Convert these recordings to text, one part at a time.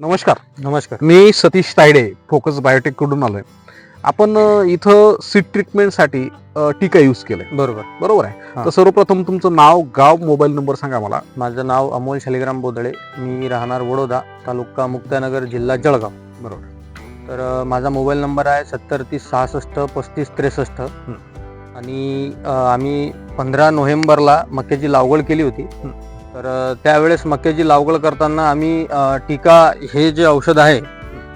नमस्कार. नमस्कार. मी सतीश तायडे फोकस बायोटेककडून आलोय. आपण इथं सीट ट्रीटमेंटसाठी टीका यूज केलंय. बरोबर. बरोबर आहे. तर सर्वप्रथम तुमचं नाव गाव मोबाईल नंबर सांगा मला. माझं नाव अमोल शालिग्राम बोदळे. मी राहणार वडोदा तालुका मुक्तानगर जिल्हा जळगाव. बरोबर. तर माझा मोबाईल नंबर आहे सत्तर तीस सहासष्ट पस्तीस त्रेसष्ट. आणि आम्ही पंधरा नोव्हेंबरला मक्याची लागवड केली होती. तर त्यावेळेस मक्याची लागवड करताना आम्ही टीका हे जे औषध आहे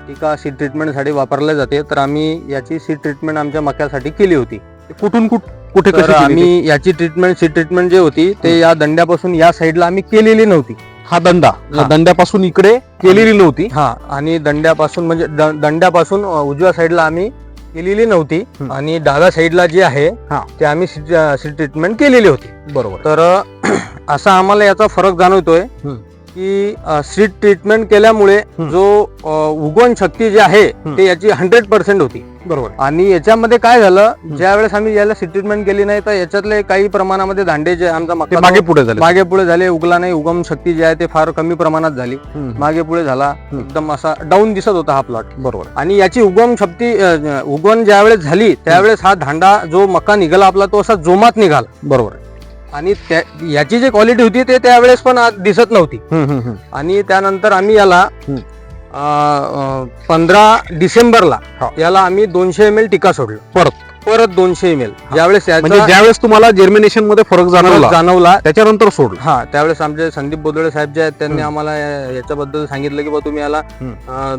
टीका सीड ट्रीटमेंटसाठी वापरले जाते. तर आम्ही याची सीड ट्रीटमेंट आमच्या मक्यासाठी केली होती. कुठून कुठ कुठे तर? आम्ही याची ट्रीटमेंट सीड ट्रीटमेंट जे होती ते या दंड्यापासून या साईडला आम्ही केलेली नव्हती. हा दंडा. दंड्यापासून इकडे केलेली नव्हती. हा आणि दंड्यापासून म्हणजे दंड्यापासून उजव्या साईडला आम्ही केलेली नव्हती. आणि डाव्या साईडला जी आहे हा. ते आम्ही सीट ट्रीटमेंट केलेली होती. बरोबर. तर असा आम्हाला याचा फरक जाणवतोय. की सीट ट्रीटमेंट केल्यामुळे. जो उगवण शक्ती जी आहे. ते याची हंड्रेड पर्सेंट होती बरोबर आणि याच्यामध्ये काय झालं ज्या वेळेस आम्ही याला सीट ट्रीटमेंट केली नाही तर याच्यातले काही प्रमाणामध्ये दांडे जे आमचा मागे पुढे झाले मागे पुढे झाले उगला नाही उगम शक्ती जी आहे ते फार कमी प्रमाणात झाली. मागे पुढे झाला. एकदम असा डाऊन दिसत होता हा प्लॉट बरोबर आणि याची उगम शक्ती उगवण ज्यावेळेस झाली त्यावेळेस हा धांडा जो मका निघाला आपला तो असा जोमात निघाला बरोबर. आणि त्या- याची जी क्वालिटी होती ते त्यावेळेस पण आज दिसत नव्हती. आणि त्यानंतर आम्ही याला. पंधरा डिसेंबरला. याला आम्ही दोनशे एम एल टिका सोडलं परत परत दोनशे एम एल ज्यावेळेस म्हणजे ज्यावेळेस तुम्हाला जर्मिनेशनमध्ये फरक जाणवला जाणवला. त्याच्यानंतर सोडलं. हा त्यावेळेस आमचे संदीप बोदळे साहेब जे आहेत त्यांनी. आम्हाला याच्याबद्दल सांगितलं की बा तुम्ही याला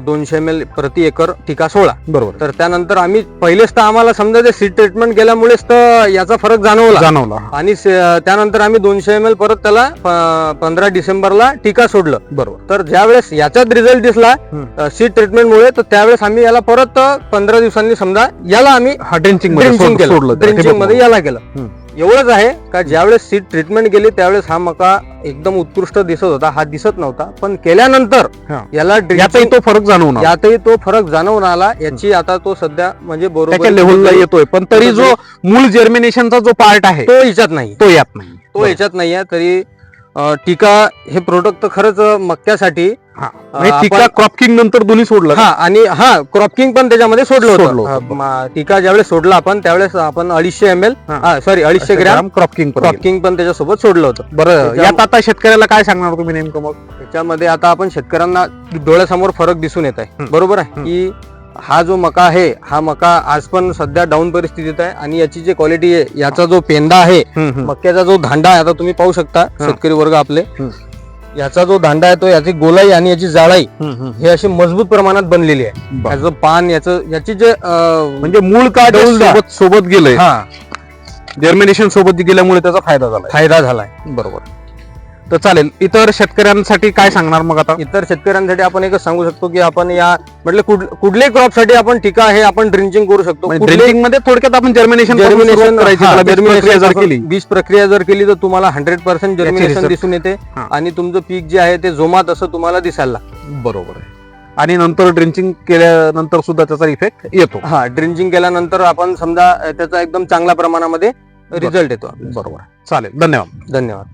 दोनशे एम एल प्रति एकर टिका सोळा बरोबर. तर त्यानंतर आम्ही पहिलेच तर आम्हाला समजा ते सीट ट्रीटमेंट केल्यामुळेच तर याचा फरक जाणवला. जाणवला. आणि त्यानंतर आम्ही दोनशे एम एल परत त्याला पंधरा डिसेंबरला टीका सोडलं. बरोबर. तर ज्यावेळेस याचाच रिझल्ट दिसला. सीट ट्रीटमेंटमुळे तर त्यावेळेस आम्ही याला परत पंधरा दिवसांनी समजा याला आम्ही हा ड्रेंचिंग केलं. मध्ये याला केलं. एवढंच आहे का ज्यावेळेस सीट ट्रीटमेंट केली त्यावेळेस हा मका एकदम उत्कृष्ट दिसत होता. हा दिसत नव्हता पण केल्यानंतर. याला याचाही ड्रिंचिंग तो फरक जाणवणार यातही तो फरक जाणवून आला. याची आता तो सध्या म्हणजे बरोबर लेव्हलला येतोय. पण तरी जो मूळ जर्मिनेशनचा जो पार्ट आहे तो याच्यात नाही. तो यात नाही. तो याच्यात नाही आहे. तरी टीका हे प्रोडक्ट तर खरंच. अं, म्हणजे टीका क्रॉपकिंग नंतर दोन्ही सोडलं हा आणि हा क्रॉपिंग पण त्याच्यामध्ये सोडलं होतं टीका ज्यावेळेस सोडला आपण त्यावेळेस आपण अडीचशे एम एल. सॉरी अडीचशे ग्रॅम क्रॉपकिंग क्रॉपिंग पण त्याच्यासोबत सोडलं होतं बरं यात आता शेतकऱ्याला काय सांगणार तुम्ही नेमकं मग त्याच्यामध्ये आता आपण शेतकऱ्यांना डोळ्यासमोर फरक दिसून येत आहे. बरोबर आहे. की हा जो मका आहे हा मका आज पण सध्या डाऊन परिस्थितीत आहे आणि याची जी क्वालिटी आहे याचा जो पेंदा आहे मक्याचा जो धांडा आहे आता तुम्ही पाहू शकता शेतकरी वर्ग आपले. याचा जो धांडा आहे तो याची गोलाई आणि याची जाळाई हे अशी मजबूत प्रमाणात बनलेली आहे. याचं पान याचं याची जे म्हणजे मूळ डौलदार. सोबत सोबत गेलंय. हा. जर्मिनेशन सोबत गेल्यामुळे त्याचा फायदा झालाय. फायदा झालाय. बरोबर. तर चालेल. इतर शेतकऱ्यांसाठी काय सांगणार मग आता? इतर शेतकऱ्यांसाठी आपण एकच सांगू शकतो की आपण या म्हटलं कुठ- कुठल्याही क्रॉपसाठी आपण टीका हे आपण ड्रिंचिंग करू शकतो. कुठल्याही- ड्रिंचिंगमध्ये थोडक्यात आपण जर्मिनेशन जर्मिनेशन बीज प्रक्रिया जर केली. बीज प्रक्रिया जर केली तर तुम्हाला हंड्रेड पर्सेंट जर्मिनेशन. दिसून येते. आणि तुमचं पीक जे आहे ते जोमात असं तुम्हाला दिसायला लागतं. बरोबर आहे. आणि नंतर ड्रिंचिंग केल्यानंतर सुद्धा त्याचा इफेक्ट येतो. हा ड्रिंचिंग केल्यानंतर आपण समजा त्याचा एकदम चांगल्या प्रमाणामध्ये रिझल्ट येतो. बरोबर चालेल. धन्यवाद. धन्यवाद.